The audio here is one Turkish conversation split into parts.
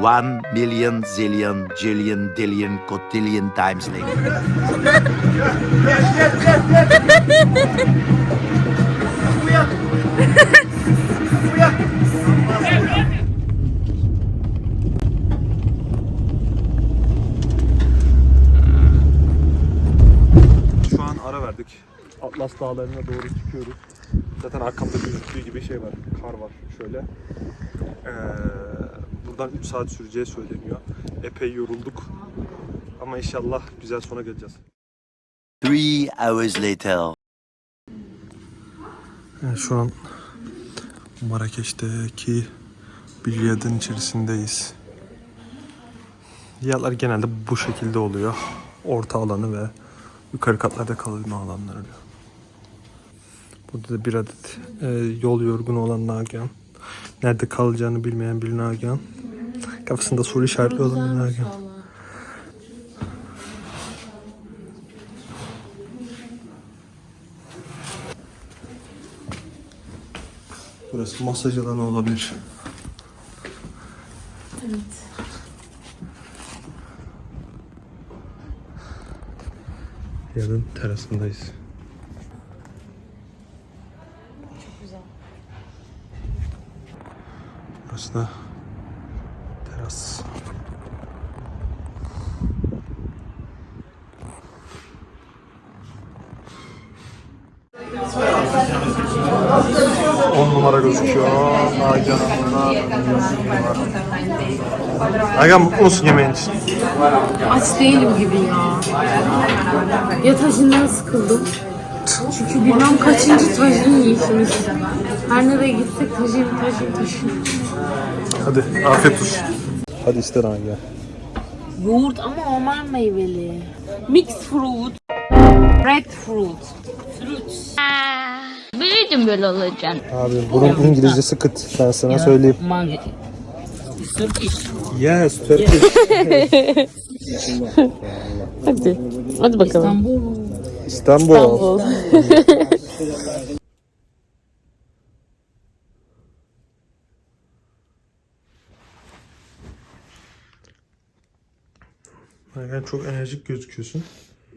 One million zillion jillion dillion cotillion times later. Şu an ara verdik. Atlas dağlarına doğru çıkıyoruz. Zaten arkamda gözüktüğü gibi şey var. Kar var şöyle. Ee, buradan 3 saat süreceği söyleniyor. Epey yorulduk. Ama inşallah güzel sona geleceğiz. Three hours later. Evet, şu an Marrakeş'teki bir riyadın içerisindeyiz. Riyadlar genelde bu şekilde oluyor. Orta alanı ve yukarı katlarda kalma alanları oluyor. Burada da bir adet e, yol yorgunu olan Nagihan. Nerede kalacağını bilmeyen bir Nagihan. Kafasında soru işaretli olan bir Nagihan. Burası masaj alanı olabilir. Evet. Yanın terasındayız. Burası da teras. On numara gözüküyor. Nagihan Hanım'la. Nagihan mutlu musun yemeğin için? Aç değilim gibi ya. Ya taşından sıkıldım. Çünkü bilmem kaçıncı tajin yiyişimiz. Her nereye gitsek tajin, tajin, tajin. Hadi afiyet olsun. Hadi iste Nagihan. Yoğurt ama normal meyveli. Mixed fruit. Red fruit. Fruit. Biliyordum böyle olacağını. Abi bunun İngilizcesi kıt. Ben sana söyleyeyim. Mango. Turkish. Yes, Turkish. Hadi. Hadi bakalım. İstanbul. Nagihan çok enerjik gözüküyorsun.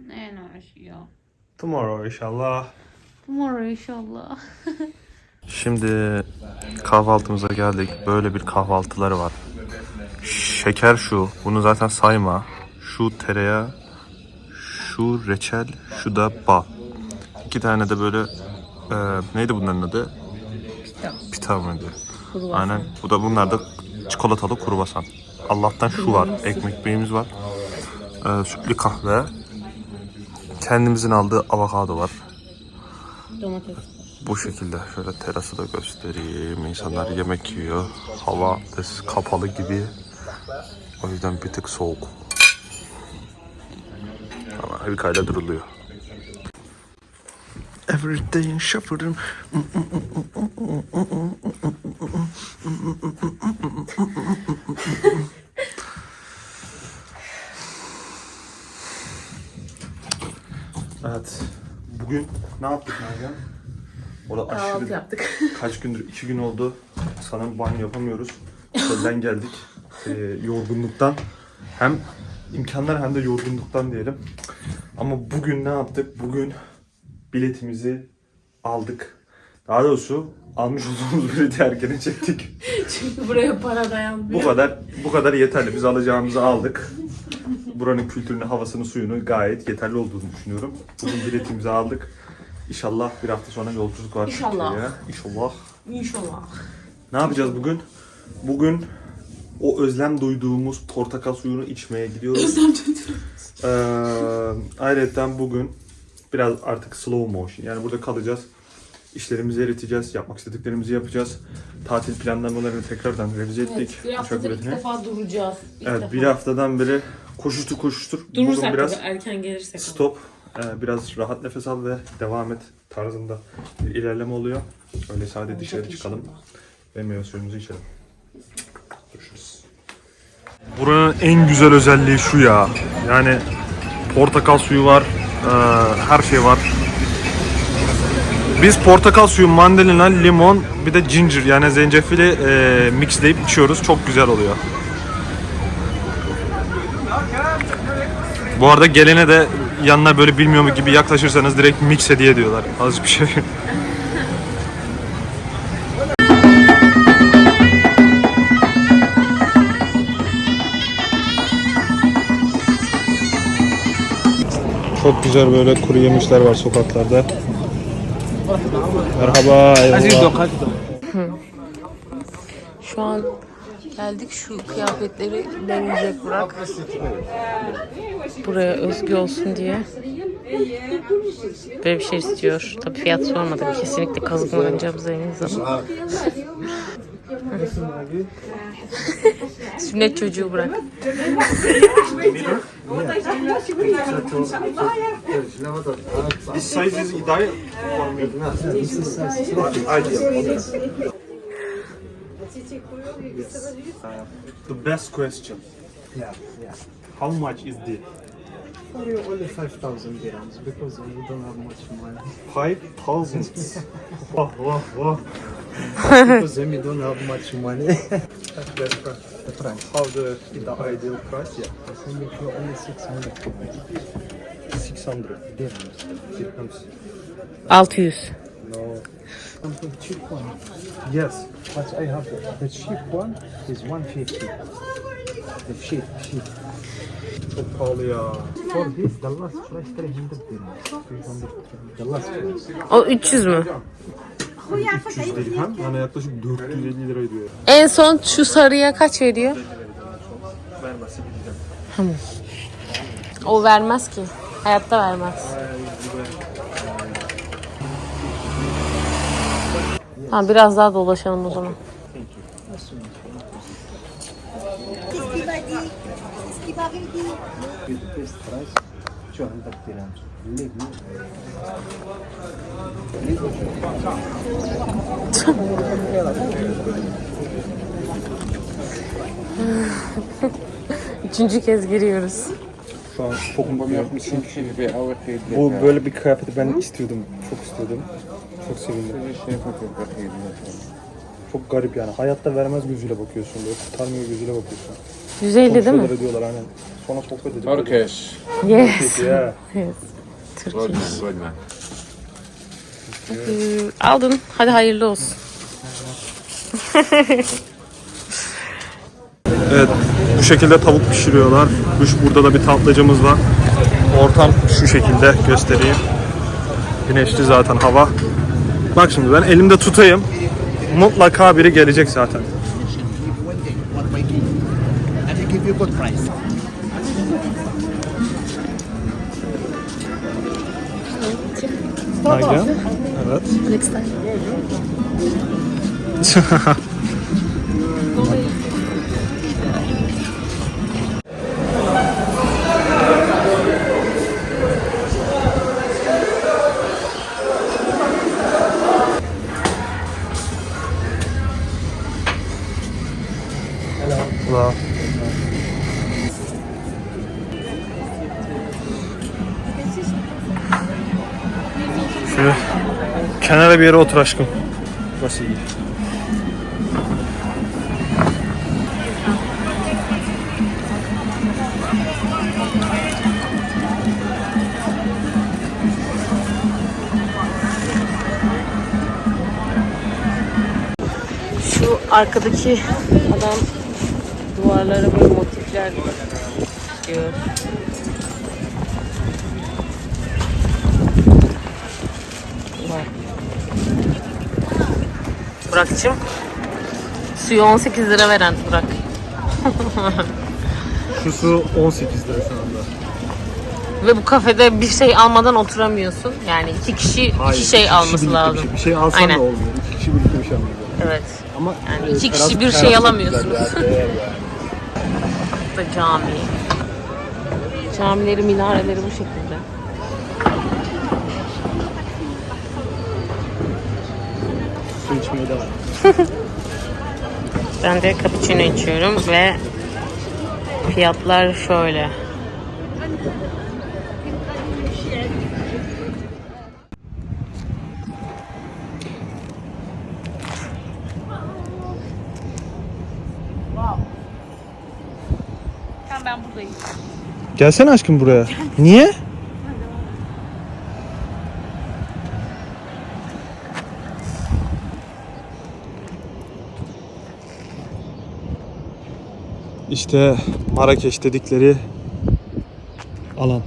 Ne enerji ya. Tomorrow inşallah. Tomorrow inşallah. Şimdi kahvaltımıza geldik. Böyle bir kahvaltıları var. Şeker şu. Bunu zaten sayma. Şu tereyağı, şu reçel, şu da bal. İki tane de böyle e, neydi bunların adı? Pita. Pita mıydı? Aynen. Bu da bunlar da çikolatalı kruvasan. Allah'tan şu var. Ekmek beyimiz var. E, sütlü kahve. Kendimizin aldığı avokado var. Domates. Bu şekilde şöyle terası da göstereyim. İnsanlar yemek yiyor. Hava kapalı gibi. O yüzden bir tık soğuk. Ama bir kayda duruluyor. Everyday shuffling. Evet. Bugün ne yaptık Meryem? Orada aşırı yaptık. kaç gündür, iki gün oldu. Sanırım banyo yapamıyoruz. Çölden geldik. Ee, yorgunluktan. Hem imkanlar hem de yorgunluktan diyelim. Ama bugün ne yaptık? Bugün biletimizi aldık. Daha doğrusu almış olduğumuz bileti erkene çektik. Çünkü buraya para dayanmıyor. Bu kadar bu kadar yeterli. Biz alacağımızı aldık. Buranın kültürünü, havasını, suyunu gayet yeterli olduğunu düşünüyorum. Bugün biletimizi aldık. İnşallah bir hafta sonra yolculuk var İnşallah. Türkiye'ye. İnşallah. İnşallah. Ne yapacağız bugün? Bugün o özlem duyduğumuz portakal suyunu içmeye gidiyoruz. Özlem Ee, ayrıca bugün biraz artık slow motion. Yani burada kalacağız. İşlerimizi eriteceğiz. Yapmak istediklerimizi yapacağız. Tatil planlamalarını tekrardan revize ettik. Bir Uçak haftadır ilk defa duracağız. İlk Evet defa. bir haftadan beri koşuştur koşuştur. Bugün Durursak biraz tabii erken gelirsek. stop. e, biraz rahat nefes al ve devam et tarzında bir ilerleme oluyor. Öyle sade dışarı çıkalım ve meyve suyumuzu içelim. Görüşürüz. Buranın en güzel özelliği şu ya. Yani portakal suyu var, e, her şey var. Biz portakal suyu, mandalina, limon, bir de ginger yani zencefili e, mixleyip içiyoruz. Çok güzel oluyor. Bu arada gelene de yanına böyle bilmiyor mu gibi yaklaşırsanız direkt mix hediye ediyorlar. Az bir şey. Çok güzel böyle kuru yemişler var sokaklarda. Merhaba. eyvallah. Şu an geldik şu kıyafetleri deneyecek Burak. Buraya özgü olsun diye. Böyle bir şey istiyor. Tabii fiyat sormadım. Kesinlikle kazıklanacağımız eminiz ama. Sünnet çocuğu Burak. This size is ideal for me. Uh, the best question. Yeah, yeah. How much is this? For you only 5,000 dirhams because we don't have much money. Five thousand. oh, oh, oh. because we don't have much money. That's the the price. How the, the ideal price? Yeah. I think if you only 600 Six hundred. dirhams. dirhams. 600. No. Something cheap one. Yes. But I have the, the cheap one is 150. The cheap, cheap. Çok pahalı ya. For this, the last price 300 dirhams. 300 The last price. O 300 mü? 300 dirhem. Yani yaklaşık 450 lira ediyor. En son şu sarıya kaç veriyor? Vermezse gideceğim. O vermez ki. Hayatta vermez. Tamam biraz daha dolaşalım o zaman. With this price, 200 dirhams. Believe me. Üçüncü kez giriyoruz. Şu an çok mutluyum. Çünkü bu böyle bir kıyafeti ben istiyordum. Çok istiyordum. Çok sevindim. Çok garip yani. Hayatta vermez gözüyle bakıyorsun. Böyle kurtarmıyor gözüyle bakıyorsun. 150 değil mi? Konuşuyorlar ediyorlar aynen. Sonra sohbet ediyorlar. Turkish. Yes. Yeah. yes. Türkiye. Ee, Aldın. Hadi hayırlı olsun. Evet, bu şekilde tavuk pişiriyorlar. Bu- Burada da bir tatlıcımız var. Ortam şu şekilde göstereyim. Güneşli zaten hava. Bak şimdi ben elimde tutayım. Mutlaka biri gelecek zaten. Nagihan. Evet. Next time. Hello. Şöyle kenara bir yere otur aşkım. Burası iyi. Şu arkadaki adam duvarlara böyle motifler. Bak. Burak'cığım. Suyu 18 lira veren Burak. Şu su 18 lira şu anda. Ve bu kafede bir şey almadan oturamıyorsun. Yani iki kişi Hayır, iki şey iki kişi alması birlikte lazım. Bir şey, bir şey alsan Aynen. da olmuyor. İki kişi birlikte bir şey almıyor. Evet. Ama Yani iki kişi bir şey çok alamıyorsunuz. da cami. Camileri, minareleri bu şekilde. Su içmeye devam. Ben de cappuccino içiyorum ve fiyatlar şöyle. Gelsene aşkım buraya. Niye? İşte Marrakeş dedikleri alan.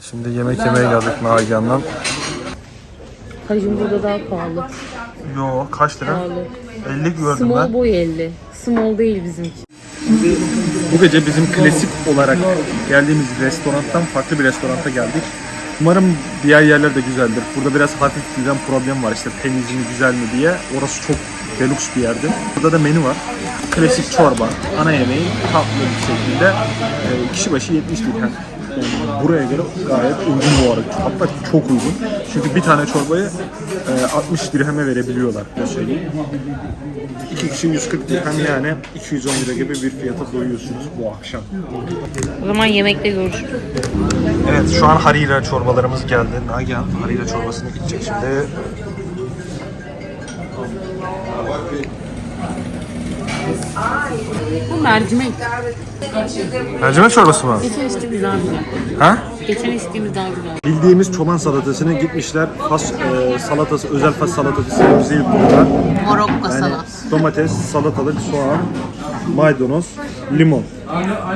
Şimdi yemek yemeye geldik Nagihan'dan. Tajin burada daha pahalı. Yo kaç lira? Pahalı. 50 gördüm Small ben. boy 50. Small değil bizimki. Bu gece bizim klasik olarak geldiğimiz restorandan farklı bir restoranta geldik. Umarım diğer yerler de güzeldir. Burada biraz hafif düzen problem var işte temiz mi güzel mi diye. Orası çok deluxe bir yerdi. Burada da menü var. Klasik çorba, ana yemeği tatlı bir şekilde e, kişi başı 70 dirhem. Yani buraya göre gayet uygun bu arada. Hatta çok uygun. Çünkü bir tane çorbayı e, 60 dirheme verebiliyorlar. Öyle söyleyeyim. İki kişi 140 dirhem yani 210 lira gibi bir fiyata doyuyorsunuz bu akşam. O zaman yemekte görüşürüz. Evet şu an harira çorbalarımız geldi. Nagihan harira çorbasını içecek şimdi. Bu mercimek. Mercimek çorbası mı? Geçen içtiğimiz daha güzel. Ha? Geçen içtiğimiz daha güzel. Bildiğimiz çoban salatasını gitmişler fas e, salatası, özel fas salatası bize yapıyorlar. Morokko Yani salat. domates, salatalık, soğan, maydanoz, limon.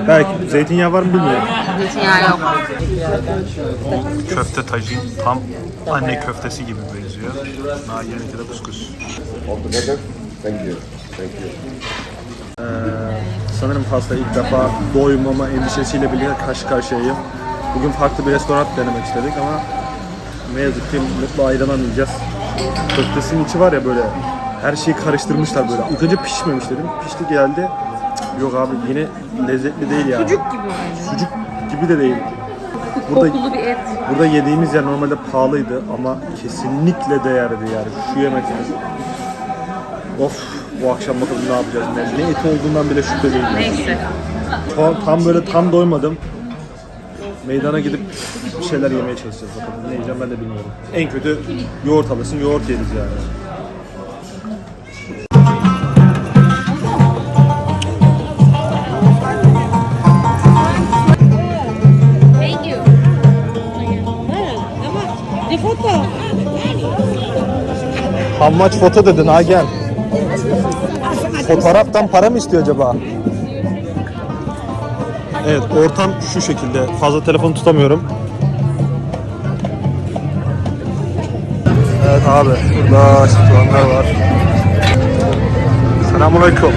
Belki zeytinyağı var mı bilmiyorum. Zeytinyağı yok. Köfte tajin tam anne köftesi gibi benziyor. Nagihan'ınki de kuskus. Ee, sanırım Fas'ta ilk defa doymama endişesiyle birlikte karşı karşıyayım. Bugün farklı bir restoran denemek istedik ama ne yazık ki mutlu ayrılamayacağız. Köftesinin içi var ya böyle her şeyi karıştırmışlar böyle. İlk önce pişmemiş dedim. Pişti geldi. Cık, Yok abi yine lezzetli değil yani. Sucuk gibi aynı. Sucuk gibi de değil. Burada Kokulu bir et. Burada yediğimiz yer normalde pahalıydı ama kesinlikle değerli yani şu yemekler. Of bu akşam bakalım ne yapacağız. Ne, ne eti olduğundan bile şüpheliyim. Neyse. Tam, tam böyle tam doymadım. Meydana gidip bir şeyler yemeye çalışacağız bakalım. Ne yiyeceğim ben de bilmiyorum. En kötü yoğurt alırsın yoğurt yeriz yani. Thank you. How much foto dedin Agen? Fotoğraftan para mı istiyor acaba? Evet ortam şu şekilde. Fazla telefonu tutamıyorum. Evet abi burada şıklanlar var. Selamünaleyküm.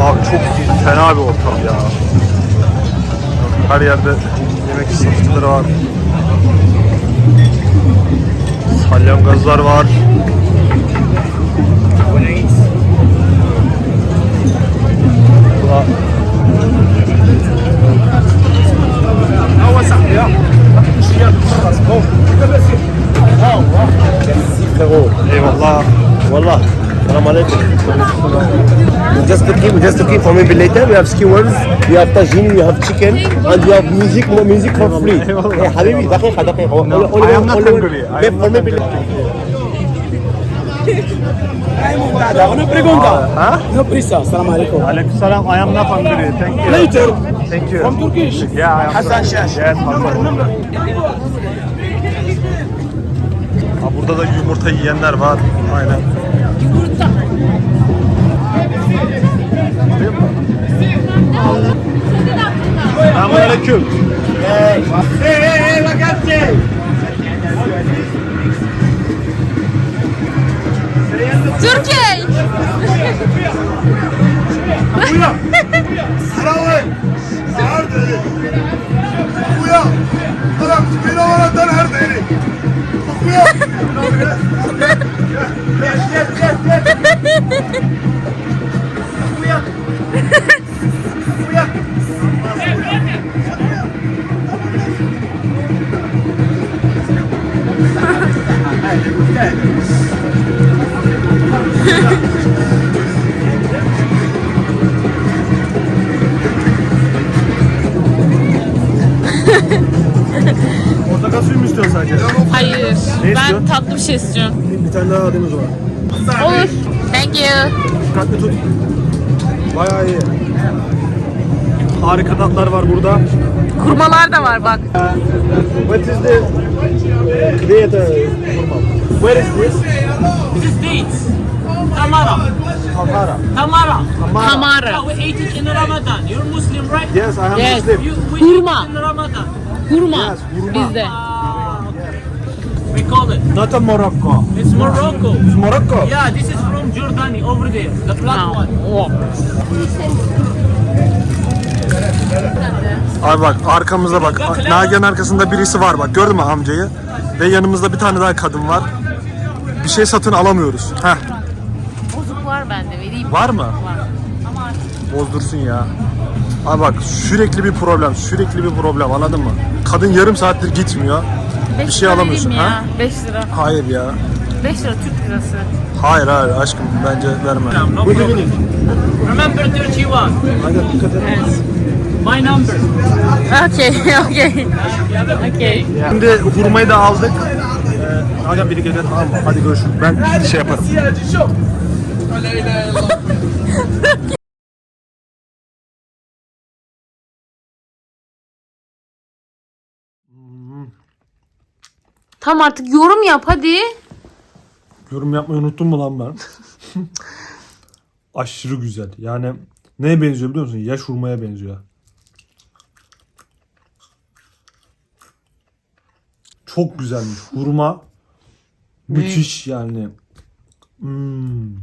Abi çok fena bir ortam ya. Her yerde yemek sınıfları var. Salyangozlar var. Burada Eyvallah. Salam alaikum. Just cooking, just cooking for maybe later. We have skewers, we have tagine, we have chicken, and we have music, more music for free. Hey, Habibi, دقيقة دقيقة. Only, only, I am not only, hungry. I Wait am for not maybe. Una pregunta. Huh? No prisa. Salam alaikum. Aleykümselam. I am not hungry. Thank you. Later. Thank you. From Turkish. Yeah, I am Hasan Şaş. Yes, Hasan. Ha, burada da yumurta yiyenler var. Aynen. Selamünaleyküm. Hey hey hey ragazzi. Türkiye. Buya. Saraway. Sar dedi. Buya. Adam bir numaradan her dedi. Buya. Yes yes yes yes. Buya. Buya. Portakal suyu mu istiyorsun sadece? Hayır. Ne istiyorsun? Ben tatlı bir şey istiyorum. Bir tane daha alayım o zaman. Olur. Thank you. Dikkatli tut. Bayağı iyi. Harika tatlar var burada. Kurmalar da var bak. What is the creator? Where is this? This is dates. Tamara. Tamara. Tamara. Kamara. Yeah, we ate it in Ramadan. You're Muslim, right? Yes, I am Yes. Muslim. You, we eat it in Ramadan. Hurma. Yes, hurma. Bizde. We call it. Not a Morocco. It's Morocco. It's Morocco. Yeah, this is from Jordani over there. The black one. Oh. Abi bak arkamızda bak. Nagihan arkasında birisi var bak. Gördün mü amcayı? Ve yanımızda bir tane daha kadın var. Bir şey satın alamıyoruz. Heh. Bozuk var bende vereyim. Var mı? Var. Ama artık Bozdursun ya. Abi bak sürekli bir problem. Sürekli bir problem anladın mı? Kadın yarım saattir gitmiyor. beş Bir şey lira alamıyorsun, ha? ya. 5 lira. Hayır ya. 5 lira Türk lirası. Hayır hayır aşkım bence verme. No problem. Remember 31. My number. Okey, okey. Okey. Şimdi hurmayı da aldık. Ee, Nagihan biri gelir tamam mı? Hadi görüşürüz. Ben şey yaparım. Tam artık yorum yap hadi. Yorum yapmayı unuttum mu lan ben? Aşırı güzel. Yani neye benziyor biliyor musun? Yaş hurmaya benziyor. Çok güzelmiş. Hurma müthiş yani. Hmm.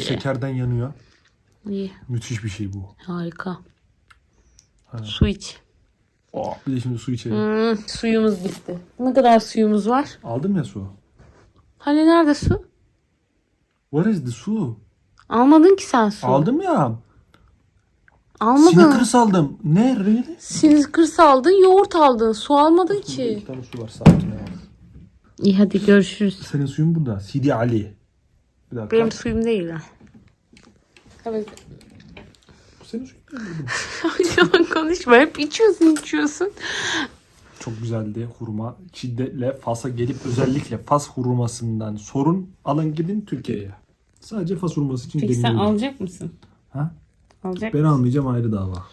Şekerden yanıyor. İyi, Müthiş bir şey bu. harika. Su iç. Oh, bir de şimdi su içelim. Hmm, suyumuz bitti. Ne kadar suyumuz var? Aldım ya su. Hani nerede su? Where is the su? Almadın ki sen su. Aldım ya. Almadın. Snickers aldım. Ne? Really? Snickers aldın, yoğurt aldın. Su almadın ki. Bir tane su var sakin ol. İyi hadi görüşürüz. Senin suyun burada. Sidi Ali. Bir dakika. Benim suyum değil lan. Evet. Senin suyun. Yalan konuşma. Hep içiyorsun içiyorsun. Çok güzeldi hurma. Şiddetle Fas'a gelip özellikle Fas hurmasından sorun alın gidin Türkiye'ye. Sadece Fas hurması için Peki sen deniyorum. alacak mısın? Ha? Alacak Ben almayacağım ayrı dava.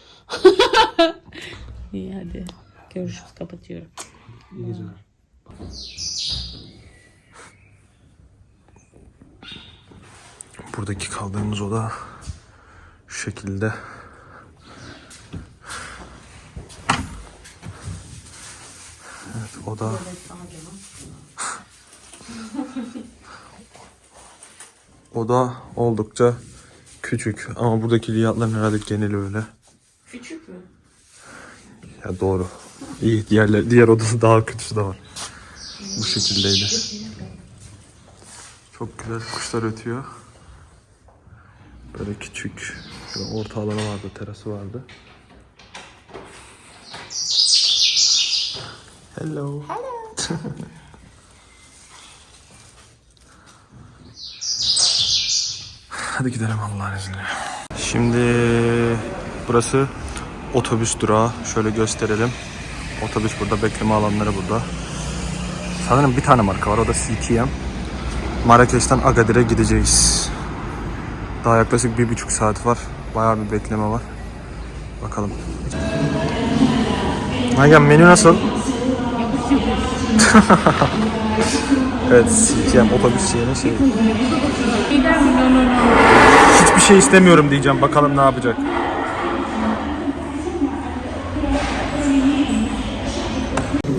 İyi hadi. Görüşürüz. Kapatıyorum. İyi geceler. Buradaki kaldığımız oda şu şekilde. Evet oda. Oda oldukça küçük ama buradaki liyatların herhalde geneli öyle. Küçük mü? Ya doğru. İyi diğerler diğer odası daha kötüsü de var. Bu şekildeydi. Çok güzel kuşlar ötüyor. Böyle küçük şöyle orta alanı vardı, terası vardı. Hello. Hadi gidelim Allah'ın izniyle. Şimdi burası otobüs durağı. Şöyle gösterelim. Otobüs burada, bekleme alanları burada. Sanırım bir tane marka var, o da CTM. Marrakeş'ten Agadir'e gideceğiz. Daha yaklaşık bir buçuk saat var. Bayağı bir bekleme var. Bakalım. Nagihan menü nasıl? evet CTM otobüs yerine şey. Şey istemiyorum diyeceğim. Bakalım ne yapacak.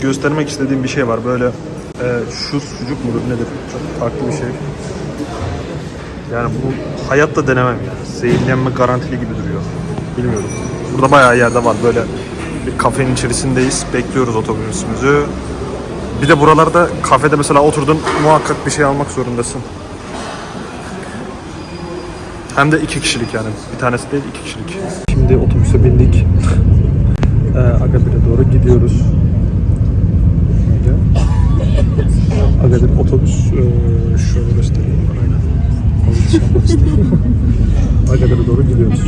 göstermek istediğim bir şey var. Böyle e, şu sucuk mudur nedir? Çok farklı bir şey. Yani bu hayatta denemem ya. Zehirlenme garantili gibi duruyor. Bilmiyorum. Burada bayağı yerde var. Böyle bir kafenin içerisindeyiz. Bekliyoruz otobüsümüzü. Bir de buralarda kafede mesela oturdun muhakkak bir şey almak zorundasın. Hem de iki kişilik yani. Bir tanesi değil iki kişilik. Şimdi otobüse bindik. ee, Agadir'e doğru gidiyoruz. Agadir otobüs eee, şöyle göstereyim. Aynen. Agadir'e doğru gidiyoruz.